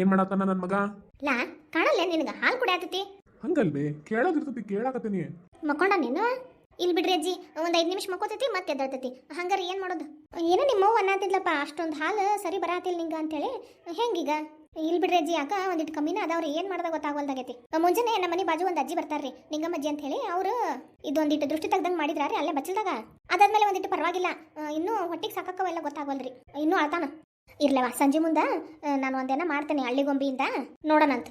ಏನ್ ಮಾಡತ್ತಾನ ನನ್ ಮಗ? ಲಾ ಕಾಣಲ್ಲ ನಿನಗೆ ಹಾಲು ಕುಡಿಯಾತತಿ ಹಂಗಲ್ವೇ ಕೇಳೋದಿರ್ತತಿ ಕೇಳಾಕತ್ತೀನಿ. ಮಕ್ಕೊಂಡ ನೀನು? ಇಲ್ಲಿ ಬಿಡ್ರಿ ಅಜ್ಜಿ ಒಂದ್ ಐದ್ ನಿಮಿಷ ಮಕ್ಕೋತೈತಿ ಮತ್ತೆ ಎದ್ದೇಳ್ತೈತಿ ಹಂಗಾರೆ ಏನ್ ಮಾಡೋದು? ಏನೋ ನಿಮ್ಮ ಅನ್ನತಿದ್ಲಪ್ಪ ಅಷ್ಟೊಂದು ಹಾಲು ಸರಿ ಬರಾತಿಲ್ಲ ನಿಂಗ ಅಂತೇಳಿ? ಹೆಂಗೀಗ? ಇಲ್ಲಿ ಬಿಡ್ರಿ ಅಜ್ಜಿ ಯಾಕ ಒಂದಿಟ್ಟು ಕಮ್ಮಿನ ಅದಾವ್ರಿ ಏನ್ ಮಾಡೋದ ಗೊತ್ತಾಗಲ್ದಾಗೈತಿ ಮುಂಜಾನೆ ನಮ್ಮ ಮನೆ ಬಾಜು ಒಂದ್ ಅಜ್ಜಿ ಬರ್ತಾರ್ರಿ ನಿಂಗಮ್ಮಜ್ಜಿ ಅಂತ ಹೇಳಿ ಅವರು ಇದೊಂದಿಟ್ಟು ದೃಷ್ಟಿ ತೆಗ್ದಂಗ್ ಮಾಡಿದ್ರಾರಿ ಅಲ್ಲೇ ಬಚ್ಚಲ್ದಾಗ? ಅದಾದ್ಮೇಲೆ ಒಂದಿಟ್ಟು ಪರವಾಗಿಲ್ಲ ಇನ್ನು ಹೊಟ್ಟಿಗೆ ಸಾಕಕ್ಕವೆಲ್ಲ ಗೊತ್ತಾಗವಲ್ರಿ ಇನ್ನೂ ಅಳ್ತಾನ. ಇರ್ಲವ ಸಂಜೆ ಮುಂದ ನಾನು ಒಂದೇನ ಮಾಡ್ತೇನೆ ಹಳ್ಳಿಗೊಂಬಿಯಿಂದ ನೋಡೋಣಂತ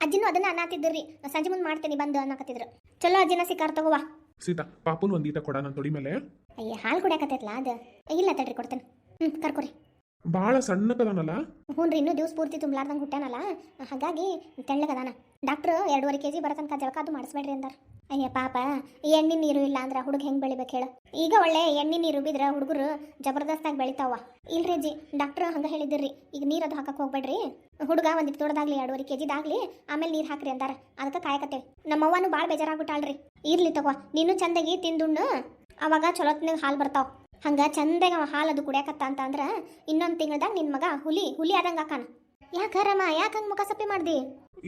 ಅಜ್ಜಿನೂ ಅದನ್ನ ಅನ್ನತ್ತಿದ್ರಿ ಸಂಜೆ ಮುಂದೆ ಮಾಡ್ತೇನೆ ಬಂದು ಅನ್ನಕತ್ತಿದ್ರು. ಚಲೋ ಅಜ್ಜಿನ ಸಿಕ್ಕಾರ್ ತಗೋವಾ. ಸೀತಾ ಪಾಪುನ್ ಒಂದೀತ ಈಟ ಕೊಡ ನಾನು ತೊಡಿ ಮೇಲೆ ಅಯ್ಯ ಹಾಲು ಕುಡಿಯಾಕತ್ತೈತ್ಲ ಅದು? ಇಲ್ಲ ತಡ್ರಿ ಕೊಡ್ತೇನೆ. ಹ್ಞೂ ಕರ್ಕೊರಿ. ಬಾಳ ಸಣ್ಣಕದಾನಲ್ಲ ಹ್ಞೂ ರೀ ಇನ್ನೂ ದಿವ್ಸ ಪೂರ್ತಿ ತುಂಬಲಾರ್ದಂಗೆ ಹುಟ್ಟಾನಲ್ಲ ಹಾಗಾಗಿ ತೆಳ್ಳಗದಾನ. ಡಾಕ್ಟ್ರು ಎರಡೂವರೆ ಕೆ ಜಿ ಬರತನಕ ಜಳಕ ಅದು ಮಾಡಿಸ್ಬೇಡ್ರಿ ಅಂದಾರ. ಅಯ್ಯ ಪಾಪ ಎಣ್ಣೆ ನೀರು ಇಲ್ಲ ಅಂದ್ರೆ ಹುಡುಗ ಹೆಂಗೆ ಬೆಳಿಬೇಕು ಹೇಳು. ಈಗ ಒಳ್ಳೆ ಎಣ್ಣೆ ನೀರು ಬಿದ್ರೆ ಹುಡುಗರು ಜಬರ್ದಸ್ತಾಗಿ ಬೆಳಿತಾವ. ಇಲ್ರಿ ಅಜ್ಜಿ ಡಾಕ್ಟರ್ ಹಂಗೆ ಹೇಳಿದ್ರಿ ಈಗ ನೀರು ಅದು ಹಾಕಕ್ಕೆ ಹೋಗ್ಬೇಡ್ರಿ. ಹುಡುಗ ಒಂದಿಟ್ಟು ದೊಡ್ಡದಾಗ್ಲಿ ಎರಡೂವರೆ ಕೆ ಜಿದಾಗ್ಲಿ ಆಮೇಲೆ ನೀರು ಹಾಕ್ರಿ ಅಂದಾರ. ಅದಕ್ಕೆ ಕಾಯಕತ್ತೇವೆ. ನಮ್ಮವ್ವನು ಭಾಳ ಬೇಜಾರಾಗ್ಬಿಟ್ಟಾಳ್ರಿ. ಇರ್ಲಿ ತಗೋ, ನೀನು ಚಂದಾಗಿ ತಿಂದುಣ್ಣು, ಅವಾಗ ಚಲೋತ್ನಾಗ ಹಾಲು ಬರ್ತಾವ. ಹಂಗ ಚಂದಾಗ ಅವ ಹಾಲು ಅದು ಕುಡಿಯಾಕತ್ತ ಅಂತ ಅಂದ್ರ ಇನ್ನೊಂದು ತಿಂಗಳದಾಗ ನಿನ್ ಮಗ ಹುಲಿ ಹುಲಿ ಆದಂಗ ಆಕಾನ. ಯಾಕರಮ್ಮ ಯಾಕ ಹಂಗ ಮುಖ ಸಪ್ಪಿ ಮಾಡ್ದಿ?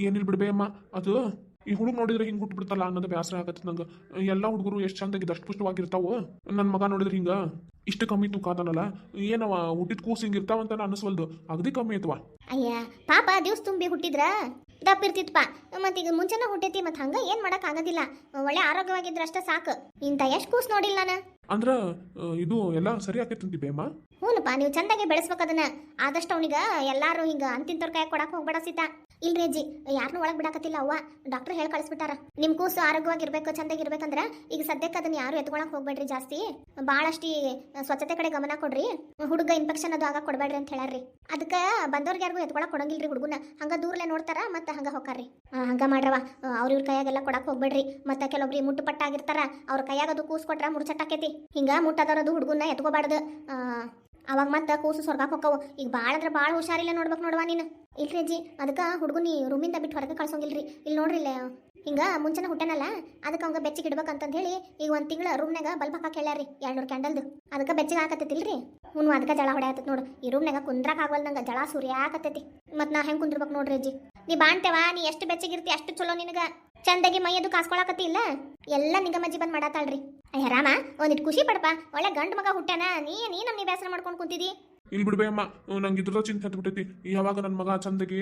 ಏನಿಲ್ ಬಿಡ್ಬೇ ಅಮ್ಮ ಅದು ಈ ಹುಡುಗ ನೋಡಿದ್ರೆ ಹಿಂಗೆ ಹುಟ್ಬಿಡ್ತಲ್ಲ ಅನ್ನೋದು ಬೇಸರ ಆಗತ್ತೆ ನಂಗೆ. ಎಲ್ಲ ಹುಡುಗರು ಎಷ್ಟು ಚಂದಾಗಿ ದಷ್ಟಪುಷ್ಟವಾಗಿರ್ತಾವ ನನ್ನ ಮಗ ನೋಡಿದ್ರೆ ಹಿಂಗ. ಇಷ್ಟು ಕಮ್ಮಿ ತೂಕ ಅದನಲ್ಲ. ಏನವ ಹುಟ್ಟಿದ ಕೂಸ್ ಹಿಂಗ್ ಇರ್ತಾವಂತ ಅನಿಸ್ವಲ್ದು. ಅಗದಿ ಕಮ್ಮಿ ಐತವ ಅಯ್ಯ ಪಾಪ ದಿವ್ಸ ತುಂಬಿ ಹುಟ್ಟಿದ್ರ? ದಪ್ಪ ಇರ್ತಿತ್ಪ. ಮತ್ತೀಗ ಮುಂಚೆನ ಹುಟ್ಟೈತಿ ಮತ್ ಹಂಗ ಏನ್ ಮಾಡಕ್ ಆಗೋದಿಲ್ಲ. ಒಳ್ಳೆ ಆರೋಗ್ಯವಾಗಿದ್ರ ಅಷ್ಟ ಸಾಕು. ಇಂತ ಎಷ್ಟ್ ಕೂಸ್ ನೋಡಿಲ್ಲ ನಾನು. ಅಂದ್ರ ಇದು ಎಲ್ಲ ಸರಿ ಆಕೈತಿ ಬೇಮ್ಮ ಹ್ಞೂನಪ್ಪ ನೀವು ಚಂದಾಗಿ ಬೆಳೆಸ್ಬೇಕು ಅದನ್ನ. ಆದಷ್ಟು ಅವನಿಗ ಎಲ್ಲಾರು ಹಿಂಗ ಅಂತಿಂತವ್ರ ಕೈ ಕೊಡಕ್ ಹೋಗ್ಬೇಡ ಸೀತಾ. ಇಲ್ರಿ ಅಜ್ಜಿ ಯಾರನ್ನೂ ಒಳಗೆ ಬಿಡಾಕತ್ತಿಲ್ಲ ಅವ್ವ. ಡಾಕ್ಟರ್ ಹೇಳಿ ಕಳಿಸ್ಬಿಟ್ಟಾರ. ನಿಮ್ ಕೂಸು ಆರೋಗ್ಯವಾಗಿರ್ಬೇಕು ಚಂದಾಗಿರ್ಬೇಕಂದ್ರ ಈಗ ಸದ್ಯಕ್ಕೆ ಅದನ್ನ ಯಾರು ಎತ್ಕೊಳಕ್ ಹೋಗ್ಬೇಡ್ರಿ ಜಾಸ್ತಿ. ಭಾಳಷ್ಟು ಸ್ವಚ್ಛತೆ ಕಡೆ ಗಮನ ಕೊಡ್ರಿ. ಹುಡುಗ ಇನ್ಫೆಕ್ಷನ್ ಅದು ಆಗ ಕೊಡ್ಬೇಡ್ರಿ ಅಂತ ಹೇಳಾರ್ರಿ. ಅದಕ್ಕೆ ಬಂದವ್ರಿಗೆ ಯಾರಿಗೂ ಎತ್ಕೊಳಕ್ ಕೊಡಂಗಿಲ್ರಿ ಹುಡುಗನ. ಹಂಗ ದೂರಲೆ ನೋಡ್ತಾರ ಮತ್ತೆ ಹಂಗ ಹೋಕಾರ್ರಿ ಹಂಗ ಮಾಡ್ರವ ಅವ್ರ ಇವ್ರ ಕೈಯಾಗೆಲ್ಲ ಕೊಡಕ್ ಹೋಗ್ಬೇಡ್ರಿ. ಮತ್ತೆ ಕೆಲವೊಬ್ರಿ ಮುಟ್ಟು ಪಟ್ಟಾಗಿರ್ತಾರ ಅವ್ರ ಕೈಯಾಗ ಅದು ಕೂಸ್ ಕೊಟ್ರ ಮುರ್ಚಟ್ಟಾಕೇತಿ. ಹಿಂಗ ಮುಟ್ಟದವ್ರದು ಹುಡುಗನ್ನ ಎತ್ಕೋಬಾರ್ದು. ಅವಾಗ ಮತ್ತೆ ಕೂಸು ಸ್ವರ್ಗಕ್ಕೆ ಹೋಕ್ಕವು. ಈಗ ಭಾಳ ಅಂದ್ರೆ ಭಾಳ ಹುಷಾರಿಲ್ಲ ನೋಡ್ಬೇಕು ನೋಡುವ ನೀನು. ಇಲ್ರಿ ಅಜ್ಜಿ, ಅದಕ್ಕೆ ಹುಡುಗನಿ ರೂಮಿಂದ ಬಿಟ್ಟು ಹೊರಗೆ ಕಳ್ಸೋಂಗಿಲ್ರಿ. ಇಲ್ಲಿ ನೋಡ್ರಿ ಇಲ್ಲೇ ಹಿಂಗ ಮುಂಚೆನ ಹುಟ್ಟನಲ್ಲ ಅದಕ್ಕೆ ಅವಂಗ ಬೆಚ್ಚಿಗೆ ಇಡ್ಬೇಕಂತಂದು ಹೇಳಿ ಈಗ ಒಂದು ತಿಂಗಳ ರೂಮ್ನಾಗ ಬಲ್ಬ್ ಹಾಕಕ್ಕೆ ಹೇಳ್ಯಾರಿ ಎರಡ್ನೂರು ಕ್ಯಾಂಡಲ್ದು. ಅದಕ್ಕೆ ಬೆಚ್ಚಿಗೆ ಹಾಕತ್ತೈತಿಲ್ರಿ? ಹ್ಞೂ ಅದಕ್ಕೆ ಜಳ ಹೊಡೆಯತ್ತೈತಿ ನೋಡು. ಈ ರೂಮ್ನಾಗ ಕುಂದ್ರಾಕ ಆಗವಲ್ ನಂಗೆ ಜಳ ಹಾಕತ್ತೈತಿ ಮತ್ತು ನಾ ಹೆಂಗೆ ಕುಂದ್ರಬೇಕು ನೋಡ್ರಿ ಅಜ್ಜಿ. ನೀ ಬಾಣ್ತೇವ ನೀ ಎಷ್ಟು ಬೆಚ್ಚಗಿರ್ತಿ ಅಷ್ಟು ಚಲೋ ನಿನಗ. ಚಂದಾಗಿ ಮೈಯದು ಕಾಸ್ಕೊಳಕತ್ತಿ ಇಲ್ಲ? ಎಲ್ಲ ನಿಗಮಜ್ಜಿ ಬಂದ್ ಮಾಡತ್ತಾಳ್ರಿ ಅಯ್ಯ ರಾಮ ಒಂದಿಟ್ಟು ಖುಷಿ ಪಡಪ್ಪ. ಒಳ್ಳೆ ಗಂಡು ಮಗ ಹುಟ್ಟಾನ ನೀ ನೀ ನಮ್ನಿ ಬೇಸರ ಮಾಡ್ಕೊಂಡು ಕುಂತಿದಿ? ಇಲ್ಲಿ ಬಿಡ್ಬೇ ಅಮ್ಮ ನಂಗೆ ಇದ್ರ ಚಿಂತೆ ಹತ್ಬಿಟ್ಟೈತಿ. ಯಾವಾಗ ನನ್ನ ಮಗ ಚಂದಗಿ